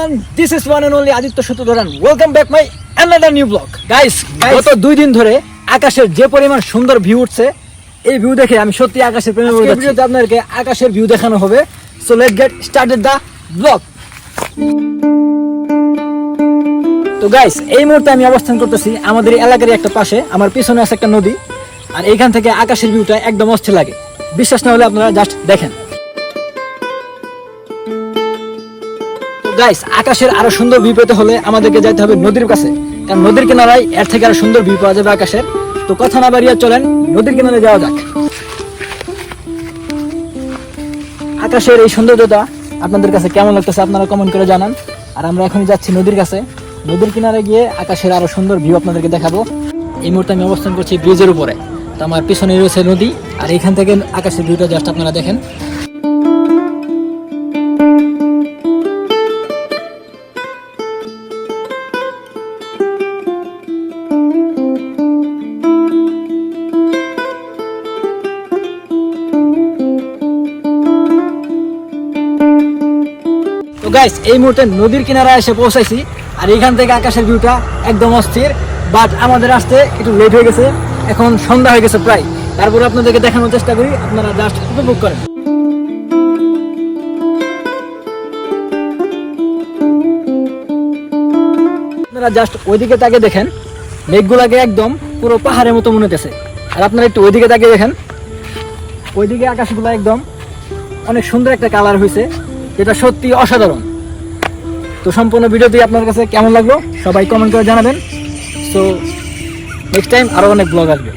everyone, this is one and only Aditya Satyadharan welcome back my another new blog guys গত দুই দিন ধরে আকাশের যে পরিমাণ সুন্দর ভিউ উঠছে এই ভিউ দেখে আমি সত্যি আকাশের প্রেমে পড়ে যাচ্ছি। আপনাদেরকে আকাশের ভিউ দেখানো হবে। So let's get started the blog তো গাইস এই মুহূর্তে আমি অবস্থান করতেছি আমাদের এলাকার একটা পাশে আমার পিছনে আছে একটা নদী আর এইখান থেকে আকাশের ভিউটা একদম অস্থির লাগে। বিশ্বাস না হলে আপনারা জাস্ট দেখেন। গাইস আকাশের আরও সুন্দর ভিউ পেতে হলে আমাদেরকে যেতে হবে নদীর কাছে। কারণ নদীর কিনারায় এর থেকে আরও সুন্দর ভিউ পাওয়া যাবে আকাশের। তো কথা না বাড়িয়ে চলেন, নদীর কিনারে যাওয়া যাক। আকাশের এই সৌন্দর্যটা আপনাদের কাছে কেমন লাগতেছে আপনারা কমেন্ট করে জানান। আর আমরা এখন যাচ্ছি নদীর কাছে। নদীর কিনারে গিয়ে আকাশের আরও সুন্দর ভিউ আপনাদেরকে দেখাবো। এই মুহূর্তে আমি অবস্থান করছি ব্রিজের উপরে। তো আমার পিছনে রয়েছে নদী, আর এখান থেকে আকাশের ভিউটা জাস্ট আপনারা দেখেন। গাইস এই মুহূর্তে নদীর কিনারায় এসে পৌঁছাইছি আর এখান থেকে আকাশের ভিউটা একদম অস্থির বাট আমাদের আসতে একটু লেট হয়ে গেছে, এখন সন্ধ্যা হয়ে গেছে প্রায়। তারপরে আপনাদেরকে দেখানোর চেষ্টা করি, আপনারা জাস্ট উপভোগ করেন। আপনারা জাস্ট ওইদিকে তাকে দেখেন, মেঘগুলাকে একদম পুরো পাহাড়ের মতো মনে হতেছে আর আপনারা একটু ওইদিকে তাকে দেখেন, ওইদিকে আকাশগুলো একদম অনেক সুন্দর একটা কালার হয়েছে যেটা সত্যি অসাধারণ। তো সম্পূর্ণ ভিডিওটি আপনার কাছে কেমন লাগল? সবাই কমেন্ট করে জানাবেন। সো নেক্সট টাইম আরও অনেক ব্লগ আসবে।